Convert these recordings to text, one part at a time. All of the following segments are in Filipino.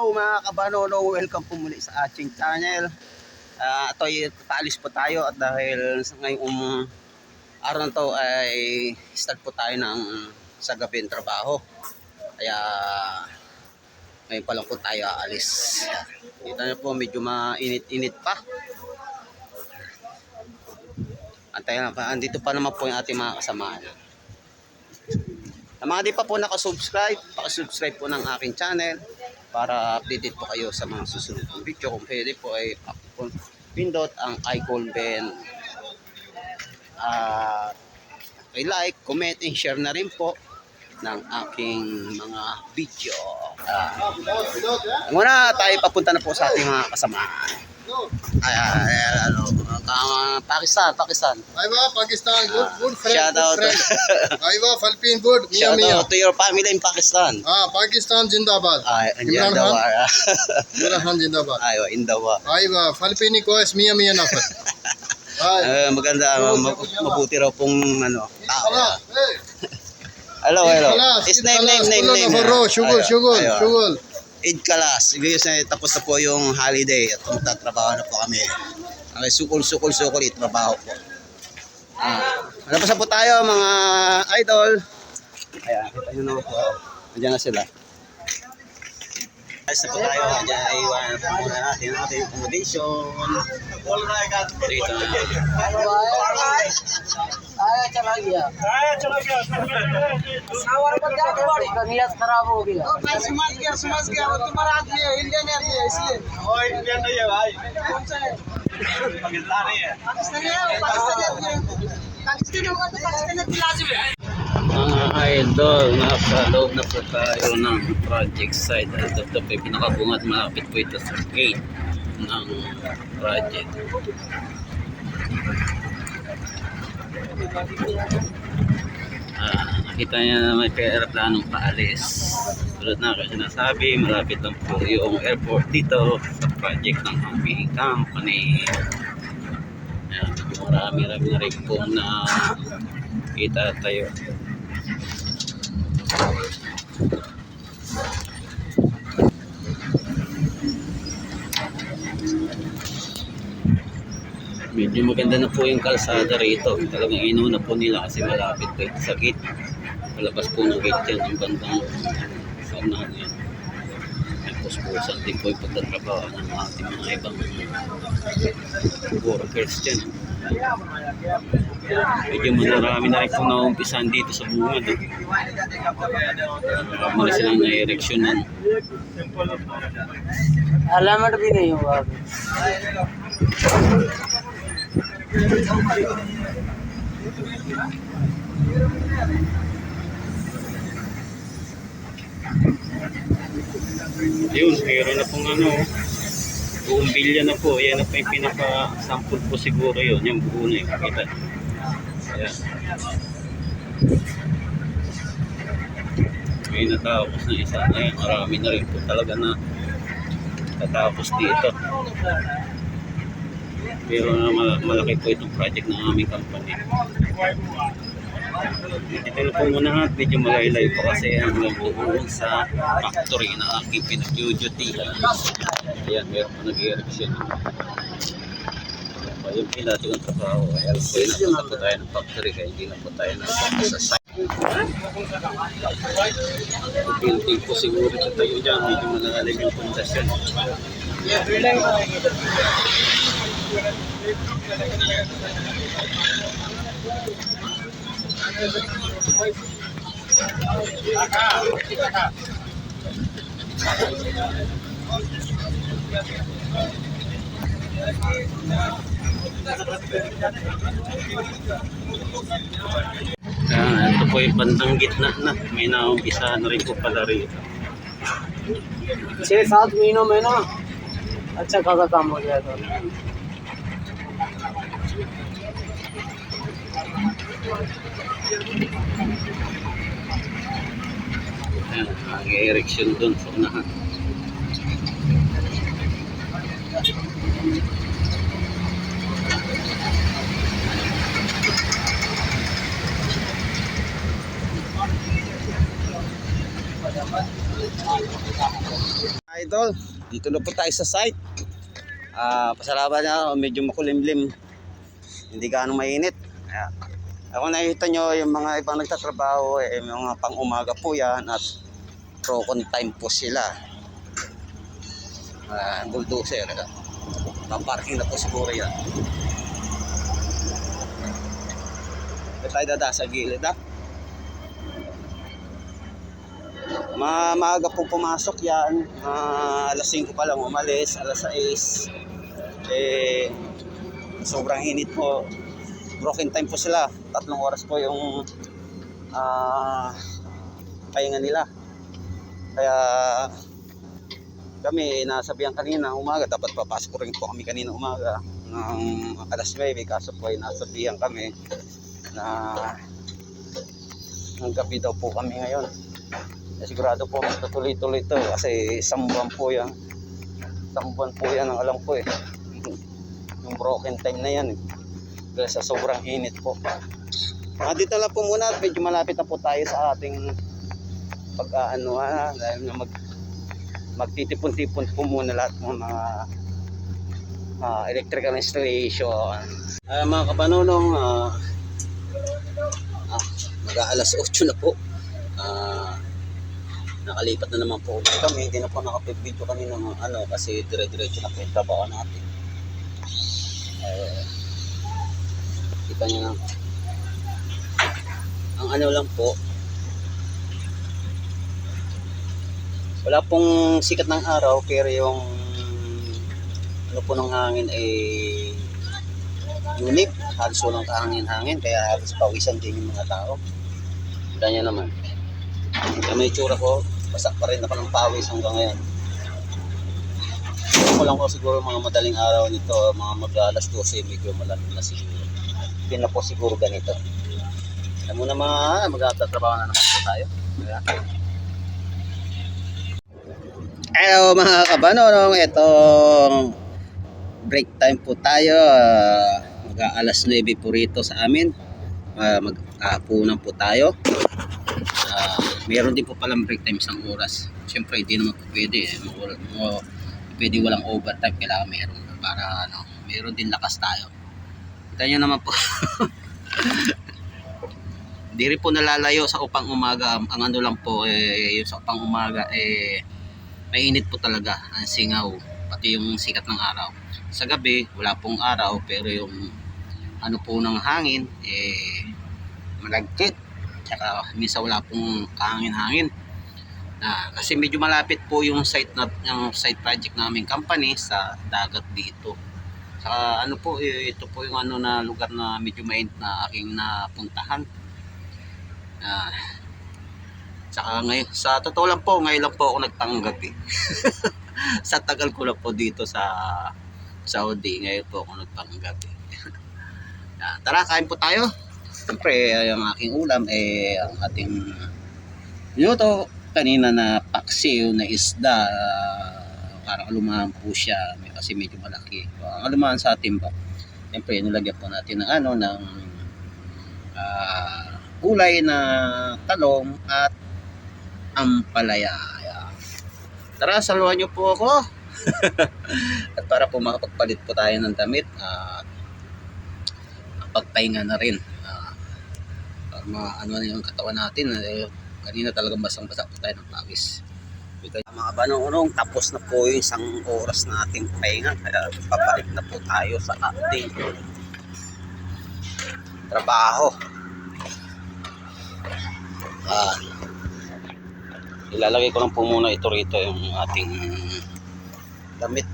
Hello mga kabanono, welcome po muli sa ating channel. Uh, ito ay paalis po tayo at dahil sa ngayong um, araw na to ay start po tayo ng sa gabi ng trabaho. Kaya ngayon pa lang po tayo aalis. Dito na po medyo mainit-init pa. Antay na pa, andito pa naman po yung ating mga kasamahan. Sa mga di pa po nakasubscribe, pakasubscribe po ng aking channel para updated po kayo sa mga susunod kong video. Kung pwede po ay pindot ang icon bell. At uh, like, comment, and share na rin po ng aking mga video. Uh, muna tayo papunta na po sa ating mga kasamahan. Ay, ay, ay, ano, uh, Pakistan, Pakistan. Aywa, Pakistan, good, good friend, Shout good out. friend. Aywa, Philippine, good, Mia Shout Mia. out to your family in Pakistan. Ah, Pakistan, Zindabad. Ay, Imran. Khan? ah. Imran Khan, Zindabad. Ayaw, Indawa. Aywa, ko is Mia Mia Nafar. Ay, Eh, maganda, ma- mabuti raw pong ano, tao. Hey, Hello, hello. Is name, name, name, name. Nafar ro, shugul, Eid Kalas. Ibig sabihin, tapos na po yung holiday at magtatrabaho na po kami. Okay, sukul, sukul, sukul, trabaho po. Ah, ano pa po tayo, mga idol? Ayan, kita nyo naman po. Andiyan na sila. Ayos na po tayo. Andiyan ay iwan po muna natin ang ating accommodation. Dito na. आया चला गया आया चला गया सावर पर जा के बड़ी नियत खराब हो गया मैं समझ गया समझ गया वो तुम्हारा आदमी है इंडियन आदमी है इसलिए ओ, इंडियन नहीं है भाई। कौन सा है पाकिस्तानी है। पाकिस्तानी है पाकिस्तानी आदमी है पाकिस्तानी होगा तो पाकिस्तानी आदमी लाजिम है idol, nasa loob na po tayo ng project site. At ito pinakabungat malapit po ito sa gate ng project. Ah, nakita niya na may aeroplanong paalis. Tulad na kasi sinasabi, malapit lang po yung airport dito sa project ng aming company. Ayan, marami-rami na rin po na kita tayo. medyo maganda na po yung kalsada rito. Talagang inuna po nila kasi malapit po ito sa gate. Palabas po ng gate yan ang bandang saan na ano yan may puspusan din po yung pagtatrabaho ng ating mga ibang workers dyan. Medyo marami na rin po naumpisan dito sa bungad eh. marami na silang na-erection ng alamat binayo bago Ayun, meron na pong ano, buong bilya na po. Ayan na po yung pinaka-sample po siguro yun. Yung buo na yun. Kita. Ayan. May natapos na isa. Ayan, marami na rin po talaga na tatapos dito. Pero na mal- malaki po itong project ng aming company. Dito na po muna at medyo malaylay pa kasi hanggang doon sa factory na aking pinag-duty. Ayan, meron po nag-erection. Ayun pila ito ang trabaho. Kaya po yun napunta po tayo ng factory kaya hindi na po tayo napunta sa site. Building po siguro sa tayo dyan. Medyo malalim yung pundasyon. Ayan, ito po yung bandang gitna na. May naumpisa na rin po pala rito. छह सात महीनों में ना अच्छा खासा काम हो जाएगा Ayan, nag-erection doon sa unahan. idol, dito na po tayo sa site. Ah, pasalamat na medyo makulimlim. Hindi gaano mainit. Kaya, ako nakikita nyo yung mga ibang nagtatrabaho, eh, mga pang umaga po yan at broken time po sila. Ah, bulldozer. Uh, Paparking na po siguro yan. Ito tayo dada sa gilid ah. Ma maaga po pumasok yan. Ah, alas 5 pa lang umalis, alas 6. Eh, sobrang init po. Broken time po sila. Tatlong oras po yung ah, pahinga nila. Kaya kami nasabihan kanina umaga dapat papasok rin po kami kanina umaga ng alas 9 kaso po ay nasabihan kami na ng gabi daw po kami ngayon eh, sigurado po mas tuloy-tuloy ito kasi isang buwan po yan isang buwan po yan ang alam ko eh yung broken time na yan eh. Dahil sa sobrang init po. Ah, dito lang po muna at medyo malapit na po tayo sa ating pag-aano ha dahil nga mag magtitipon-tipon po muna lahat ng mga ah, electrical installation. Ah, mga kabanonong ah, ah, mag-aalas 8 na po. Ah, nakalipat na naman po ulit kami hindi na po nakapag-video kanina ano kasi dire-diretso na po yung trabaho natin. Eh, kita nyo na ang ano lang po wala pong sikat ng araw pero yung ano po ng hangin ay unique. Halos walang kahangin-hangin kaya halos pawisan din yung mga tao. Kita nyo naman. Kaya may tsura ko basa pa rin ako ng pawis hanggang ngayon. Ko lang ko siguro mga madaling araw nito mga mag alas 12 medyo malamig na siguro hindi na po siguro ganito alam mo na mga magtatrabaho na naman po tayo kaya Hello mga kabanonong, itong break time po tayo. Ah, Mag-aalas 9 po rito sa amin. Uh, Mag-aapunan po tayo. Ah, meron din po palang break time isang oras. Siyempre hindi naman po pwede. Eh. Mo, pwede walang overtime. Kailangan meron para ano, meron din lakas tayo. Kita naman po. Hindi rin po nalalayo sa upang umaga. Ang ano lang po, eh, yung sa upang umaga, eh, mainit po talaga ang singaw pati yung sikat ng araw sa gabi wala pong araw pero yung ano po ng hangin eh malagkit tsaka minsan wala pong kahangin-hangin na kasi medyo malapit po yung site na yung site project namin company sa dagat dito saka ano po eh, ito po yung ano na lugar na medyo mainit na aking napuntahan ah Tsaka ngayon, sa totoo lang po, ngayon lang po ako nagpanggap eh. sa tagal ko lang po dito sa Saudi, ngayon po ako nagpanggap eh. Yan, tara, kain po tayo. Siyempre, yung aking ulam eh, ang ating niluto kanina na paksiw na isda. ah, parang alumahan po siya, kasi medyo malaki. Ang alumahan sa atin ba? Siyempre, nilagyan po natin ng ano, ng ah, gulay na talong at ampalaya. Tara, saluhan niyo po ako. at para po makapagpalit po tayo ng damit at pagpahinga na rin. Ah, para maano na yung katawan natin. Eh, kanina talagang basang-basa po tayo ng pawis. Mga banong tapos na po yung isang oras nating pahinga. Kaya papalik na po tayo sa ating trabaho. Ah, ilalagay ko lang po muna ito rito yung ating damit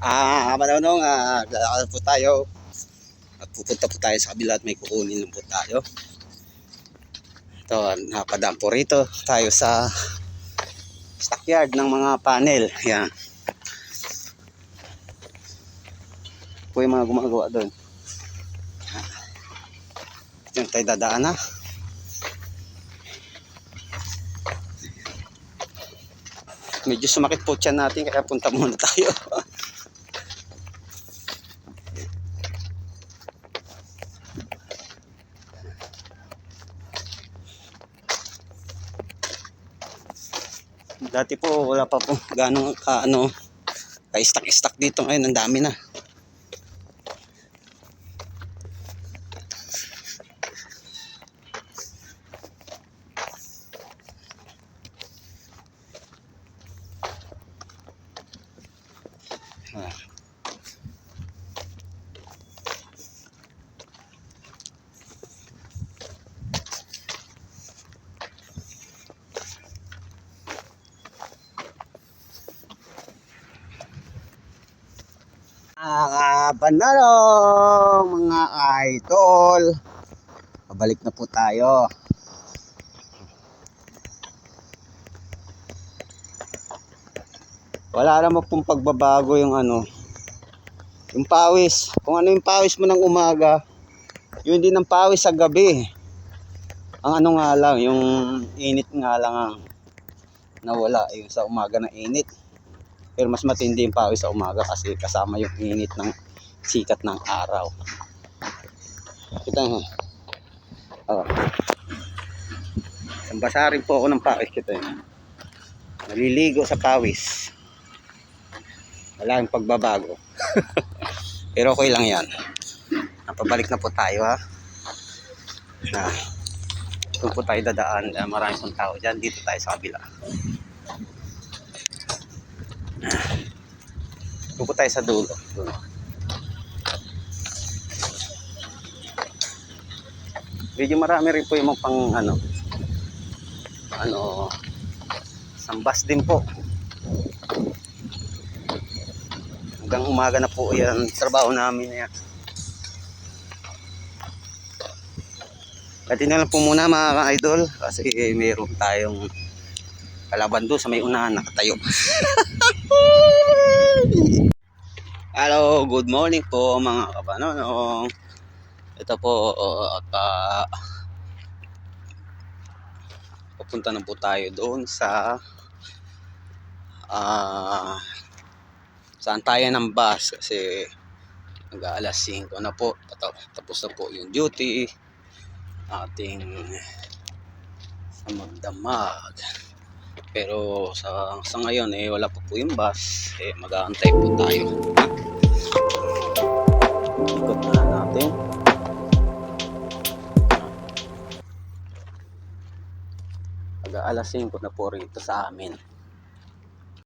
ah manonong ah lalakad po tayo at pupunta po tayo sa kabila at may kukunin lang po tayo. Ito napadaan po rito tayo sa stockyard ng mga panel. Yan po yung mga gumagawa doon. Diyan tayo dadaan na. Medyo sumakit po tiyan natin kaya punta muna tayo. Dati po wala pa po ganong ka ano ka-stack-stack dito ngayon ang dami na. Ah. Mga banalo, mga idol. Pabalik na po tayo. Wala naman pong pagbabago yung ano. Yung pawis. Kung ano yung pawis mo ng umaga, yun din ang pawis sa gabi. Ang ano nga lang, yung init nga lang ang nawala. Yung sa umaga na init. Pero mas matindi yung pawis sa umaga kasi kasama yung init ng sikat ng araw. Kita nyo. Oh. Basa rin po ako ng pawis. Kita nyo. Naliligo sa pawis. Wala yung pagbabago. Pero okay lang yan. Napabalik na po tayo ha. Na, doon po tayo dadaan. Eh, Marami pong tao dyan. Dito tayo sa kabila. Doon po tayo sa dulo. Doon. Medyo marami rin po yung mga pang ano ano sambas din po. Hanggang umaga na po yan trabaho namin na yan. Pati na lang po muna mga ka-idol kasi mayroon tayong kalaban doon sa may unahan nakatayo. Hello, good morning po mga kabanonong. Ito po at ah, papunta na po tayo doon sa ah saan tayo ng bus kasi mag-aalas 5 na po. Tapos na po yung duty ating sa magdamag. Pero sa, sa ngayon eh wala pa po yung bus eh mag-aantay po tayo. Ikot na natin mag-aalas 5 na po rito sa amin